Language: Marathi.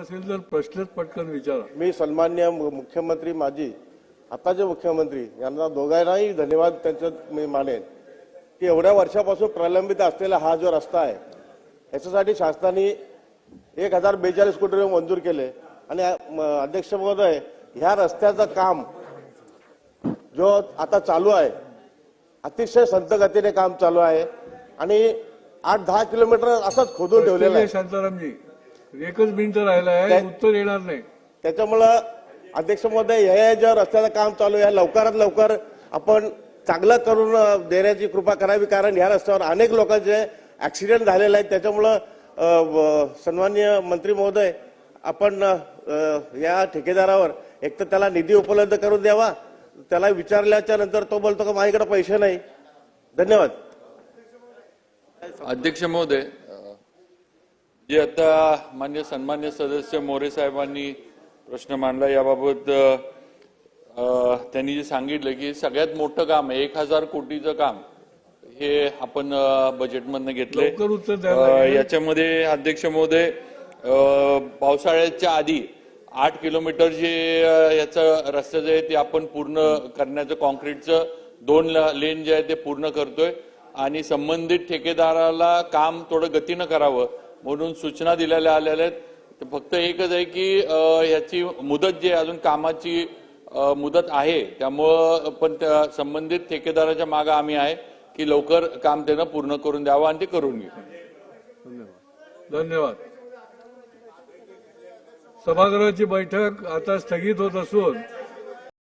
असेल तर प्रश्नच पटकन विचारा. मी सन्मान्य मुख्यमंत्री माजी आताचे मुख्यमंत्री यांना दोघांनाही धन्यवाद त्यांच्यात मी मानेन. की एवढ्या वर्षापासून प्रलंबित असलेला हा जो रस्ता आहे याच्यासाठी शासनाने एक हजार बेचाळीस कोटी रुपये मंजूर केले. आणि अध्यक्ष महोदय ह्या रस्त्याचं काम जो आता चालू आहे अतिशय संत गतीने काम चालू आहे. आणि आठ दहा किलोमीटर असंच खोदून ठेवलेलं आहे. शांतारामजी. एकच मिनिट राहिला आहे? उत्तर येणार नाही. त्याच्यामुळं अध्यक्ष महोदय हे जे रस्त्याचं काम चालू आहे लवकरात लवकर आपण चांगलं करून देण्याची कृपा करावी कारण ह्या रस्त्यावर अनेक लोकांचे ऍक्सिडेंट झालेले आहेत. त्याच्यामुळं सन्माननीय मंत्री महोदय आपण या ठेकेदारावर एक तर त्याला निधी उपलब्ध करून द्यावा. त्याला विचारल्याच्या नंतर तो बोलतो का माझ्याकडे पैसे नाही. धन्यवाद. अध्यक्ष महोदय जे आता मान्य सन्मान्य सदस्य मोरे साहेबांनी प्रश्न मांडला. याबाबत त्यांनी जे सांगितलं की सगळ्यात मोठं काम आहे एक हजार कोटीचं काम हे आपण बजेटमधनं घेतलंय. लागेल. याच्यामध्ये अध्यक्ष महोदय पावसाळ्याच्या आधी आठ किलोमीटर जे याचं रस्त्याचं आहे ते आपण पूर्ण करण्याचं कॉन्क्रीटचं दोन लेन जे आहे ते पूर्ण करतोय. आणि संबंधित ठेकेदाराला काम थोडं गतीनं करावं. म्हणून सूचना दिलेल्या आलेल्या आहेत. तर फक्त एकच आहे की याची मुदत जी आहे अजून कामाची मुदत आहे. त्यामुळं पण त्या संबंधित ठेकेदाराच्या मागे आम्ही आहे की लवकर काम त्यानं पूर्ण करून द्यावं आणि ते करून घेऊ. धन्यवाद. सभागृहाची बैठक आता स्थगित होत असून